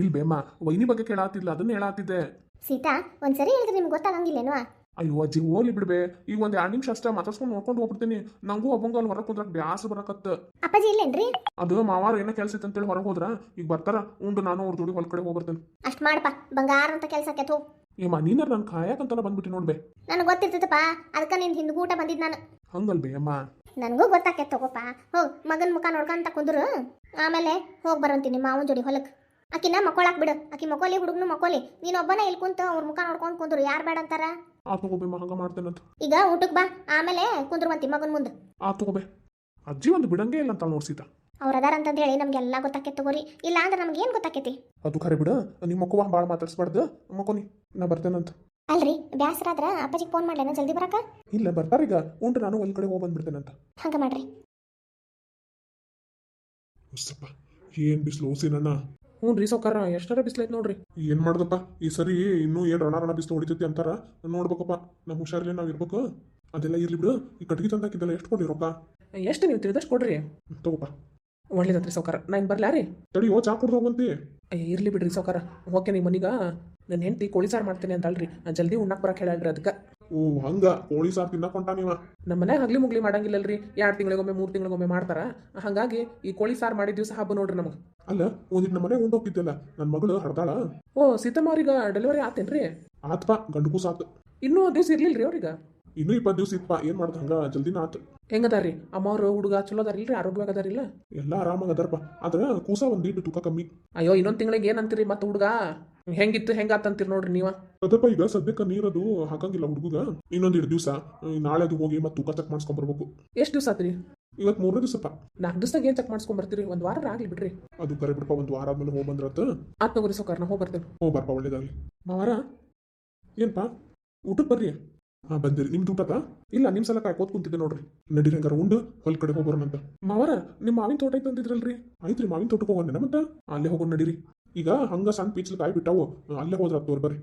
ಇಲ್ ಬೇಮ್ಮ ವೈನಿ ಬಗ್ಗೆ ಕೇಳಾತಿದ್ಲ ಅದನ್ನ ಹೇಳಾತಿದ್ದೆ. ಸೀತಾ ಒಂದ್ಸರಿ ಹೇಳಿದ್ರೆ ನಿಮ್ಗೆ ಗೊತ್ತಾಗಂಗಿಲ್ಲೇನು ಅಯ್ಯೋ ಅಜ್ಜಿ ಓಲಿ ಬಿಡ್ಬೇ ಈಗ ಒಂದ್ ಎರಡು ನಿಮಿಷ ಅಷ್ಟೇ ಮಾತಾಡ್ಸ್ಕೊಂಡು ನೋಡ್ಕೊಂಡು ಹೋಗ್ಬಿಡ್ತೀನಿ. ನಂಗೂ ಒಬ್ಬಂಗ ಅಲ್ಲಿ ಹೊರಗೆ ಕುಂದ್ರಕ್ ಬ್ಯಾಸ ಬರಕತ್ತ ಅಪ್ಪಾಜಿ ಇಲ್ಲೇನ್ರಿ? ಅದು ಮಾವಾರ ಏನ ಕೆಲಸ ಐತೆ ಅಂತೇಳಿ ಹೊರಗೆ ಹೋದ್ರ ಈಗ ಬರ್ತಾರ ಉಂಡು ನಾನು ಅವ್ರ ಜೋಡಿ ಹೊಲ್ಕಡೆ ಹೋಗ್ಬರ್ತೇನೆ. ಅಷ್ಟ್ ಮಾಡಪ್ಪ ಬಂಗಾರ ಅಂತ ಕೆಲಸ ಕೆತ್ತು ಏಮ್ಮ ನೀನಾರ ನನ್ ಕಾಯಕಂತ ಬಂದ್ಬಿಟ್ಟು ನೋಡ್ಬೇ ನನಗೆ ಗೊತ್ತಿರ್ತದಪ್ಪ ಅದಕ್ಕೆ ನಿನ್ ಊಟ ಬಂದಿದ್ ನಾನು. ಹಂಗಲ್ಬೇ ಅಮ್ಮ. ನನಗೂ ಗೊತ್ತಾಕೈತೆ ತಗೋಪ್ಪ ಹೋಗ್ ಮಗನ ಮುಖ ನೋಡ್ಕೊಂತ ಕುಂದ್ರು. ಆಮೇಲೆ ಹೋಗಿ ಬರಂತೀನಿ ಮಾವನ ಜೋಡಿ ಹೊಲಕ್ಕೆ ಅಕ್ಕಿನ ಮಕ್ಕೊಳಕ್ ಬಿಡು. ಆಕಿ ಮಕ್ಕೋಲಿ ಹುಡುಗನು ಮಕ್ಕೋಲಿ. ನೀನು ಒಬ್ಬನೇ ಇಲ್ಲಿ ಕುಂತು ಅವ್ರ ಮುಖ ನೋಡ್ಕೊಂಡು ಕುಂದ್ರು. ಯಾರು ಬೇಡ ಅಂತಾರ? ಆ ತಗೋಬೇ ಹಂಗ ಮಾಡ್ತೇನಂತ. ಈಗ ಊಟಕ್ಕೆ ಬಾ ಆಮೇಲೆ ಕುಂದ್ರುವಂತಿ ಮಗನ ಮುಂದೆ. ಆ ತಗೋಬೇ ಅಜ್ಜಿ ಒಂದು ಬಿಡಂಗೇ ಇಲ್ಲ ಅಂತ ನೋಡ್ಸಿತ. ಅವ್ರ ಅದಾರ ಅಂತಂದು ಹೇಳಿ ನಮಗೆಲ್ಲ ಗೊತ್ತಾಕೈತೆ ತಗೋರಿ. ಇಲ್ಲ ಅಂದ್ರೆ ನಮ್ಗೆ ಏನು ಗೊತ್ತಾಕೈತಿ? ಅದು ಖರೆ ಬಿಡ ನಿಮ್ಮ ಮಕ್ಕವ ಭಾಳ ಮಾತಾಡ್ಸ್ಬಾರ್ದು. ಮಕ್ಕೋನಿ ನಾ ಬರ್ತೇನಂತ. ಅಲ್ರಿ ಬ್ಯಾಸರ ಆದ್ರ ಅಪ್ಪಾಜಿಗೆ ಫೋನ್ ಮಾಡ್ಲೇನ ಜಲ್ದಿ ಬರಕ? ಇಲ್ಲ ಬರ್ತಾರೀಗ ಉಂಟು ನಾನು ಒಂದ್ ಕಡೆ ಹೋಗಿ ಬಂದ್ಬಿಡ್ತೇನಂತ ಹಂಗ ಮಾಡ್ರಿ. ಸಪ್ಪ ಏನ್ ಬಿಸ್ಲು ಓಸಿನಣ್ಣ ಹ್ಞೂ ರೀ ಸೌಕಾರ ಎಷ್ಟರ ಬಿಸ್ಲೈತ್ ನೋಡ್ರಿ. ಏನು ಮಾಡ್ದಪ್ಪ? ಈ ಸರಿ ಇನ್ನೂ ಏನ್ ರಣ ರಣ ಬಿಸಿಲು ಹೊಡಿತೈತಿ ಅಂತಾರ ನೋಡ್ಬೇಕಪ್ಪ. ನಮ್ಮ ಹುಷಾರಿಲ್ಲ ನಾವು ಇರ್ಬೇಕು. ಅದೆಲ್ಲ ಇರ್ಲಿ ಬಿಡು. ಈ ಕಟ್ಗಿ ತಂದಾಕಿದ್ದೆಲ್ಲ ಎಷ್ಟು ಕೊಡಿ ರೊಕ್ಕ? ಎಷ್ಟು ನೀವು ತಿಳಿದಷ್ಟು ಕೊಡ್ರಿ. ತಗೋಪ್ಪ. ಒಳ್ಳೇದಂತ್ರಿ ಸೌಕಾರ ನಾ ಹಿಂಗೆ ಬರ್ಲಾ ರೀ ತಡಿ ಓ ಚಾ ಕುಡ್ದು ಹೋಗಂತಿ ಅಯ್ಯ ಇರ್ಲಿ ಬಿಡ್ರಿ ಸೌಕಾರ ಓಕೆ ನಿಮ್ಮ ಮನೀಗ. ನನ್ನ ಹೆಂಡತಿ ಕೋಳಿ ಸಾರು ಮಾಡ್ತೀನಿ ಅಂತಲ್ರಿ ನಾನ್ ಜಲ್ದಿ ಉಣ್ಣಕ್ಕೆ ಬರಕ್ಕೆ ಹೇಳಲ್ರಿ ಅದಕ್ಕೆ ಓ ಹಂಗ. ಕೋಳಿ ಸಾರು ತಿನ್ನಕ್ ಹೊಂಟ ನೀವ. ನಮ್ಮ ಮನ್ಯಾಗ ಹಗ್ಲಿ ಮುಗ್ಲಿ ಮಾಡಂಗಿಲ್ಲಲ್ರಿ. ಎರಡು ತಿಂಗಳಿಗೊಮ್ಮೆ ಮೂರು ತಿಂಗಳಿಗೊಮ್ಮೆ ಮಾಡ್ತಾರ. ಹಂಗಾಗಿ ಈ ಕೋಳಿ ಸಾರು ಮಾಡಿದ ದಿವಸ ಹಬ್ಬ ನೋಡ್ರಿ ನಮಗೆ. ಅಲ್ಲ ಒಂದಿಟ್ಟು ನಮ್ಮ ಮನೆ ಉಂಡು ಹೋಗಿದ್ದೆಲ್ಲ ನನ್ನ ಮಗಳು ಹಡ್ದಾಳ ಓ ಸೀತಮ್ಮ ಅವ್ರಿಗೆ ಡೆಲಿವರಿ ಆತೇನ್ರಿ? ಆತ್ಪ ಗಂಡು ಸಾಕು. ಇನ್ನೂ ದಿವ್ಸ ಇರ್ಲಿಲ್ರಿ ಅವ್ರಿಗ? ಇನ್ನೂ ಇಪ್ಪತ್ತು ದಿವಸ ಇತ್ತಪ್ಪ ಏನ್ ಮಾಡ್ದ ಹಂಗ? ಜಲ್ದಿನ ಆತು. ಹೆಂಗದಾರಿ ಅಮ್ಮವ್ರು ಹುಡುಗ ಚಲೋ ಅದಾರಿಲ್ರಿ? ಆರೋಗ್ಯವಾಗಿ ಅದಾರಿಲ್ಲ ಎಲ್ಲ ಆರಾಮಾಗ ಅದಾರಪ್ಪ ಆದ್ರ ಕೂಸ ಒಂದಿಟ್ಟು ತೂಕ ಕಮ್ಮಿ. ಅಯ್ಯೋ ಇನ್ನೊಂದು ತಿಂಗಳಿಗೆ ಏನಂತೀರಿ ಅಂತೀರಿ ಮತ್ತೆ ಹುಡುಗ? ಹೆಂಗಿತ್ತು ಹೆಂಗಾತಂತೀರಿ ನೋಡ್ರಿ ನೀವ? ಅದಪ್ಪ ಈಗ ಸದ್ಯಕ್ಕೆ ನೀರದು ಹಾಕಂಗಿಲ್ಲ ಹುಡುಗ ಇನ್ನೊಂದ್ ಎರಡು ದಿವಸ ನಾಳೆ ಅದು ಹೋಗಿ ಮತ್ತೆ ತೂಕ ಚೆಕ್ ಮಾಡ್ಸ್ಕೊಂಡ್ ಬರ್ಬೇಕು. ಎಷ್ಟು ದಿವಸ ಆತ್ರಿ? ಇವತ್ತು ಮೂರನೇ ದಿವಸಪ್ಪ. ನಾಲ್ಕು ದಿವಸದಾಗ ಏನು ಚೆಕ್ ಮಾಡ್ಸ್ಕೊಂಡ್ ಬರ್ತೀರಿ? ಒಂದು ವಾರ ಆಗ್ಲಿ ಬಿಡ್ರಿ. ಅದು ಕರೆ ಬಿಡಪ್ಪ ಒಂದು ವಾರ ಆದ್ಮೇಲೆ ಹೋಗಿ ಬಂದ್ರತ್ತ ಆತ್ ತಗೋರಿ ಸೌಕರ್ ನಾ ಹೋಗಿ ಬರ್ತೇನೆ ಹೋಗಿ ಬರ್ಪ ಒಳ್ಳೇದಾಗ್ಲಿ. ಮಾವಾರ? ಏನ್ಪಾ? ಊಟಕ್ಕೆ ಬರ್ರಿ? ಹಾ ಬಂದಿರಿ. ನಿಮ್ದು ಊಟದ ಇಲ್ಲ ನಿಮ್ ಸಲ ಕಾಯ್ಕೋತ್ ಕುಂತಿದ್ದೆ ನೋಡ್ರಿ. ನಡೀರಿ ಹಂಗಾರ ಉಂಡು ಹೊಲ್ ಕಡೆ ಹೋಗೋರಂತ ಮಾವಾರ ನಿಮ್ ಮಾವಿನ ತೋಟ ಐತೆ ಅಂತಿದ್ರಲ್ರಿ? ಐತ್ರಿ ಮಾವಿನ ತೋಟಕ್ಕೆ ಹೋಗೋಣ ಮತ್ತೆ? ಅಲ್ಲೇ ಹೋಗೋಣ ನಡೀರಿ. ಈಗ ಹಂಗೆ ಸಣ್ಣ ಪೀಚ್ಲು ಕಾಯಿ ಬಿಟ್ಟಾವು ಅಲ್ಲೇ ಹೋದ್ರ ತೋರ್ ಬರ್ರಿ.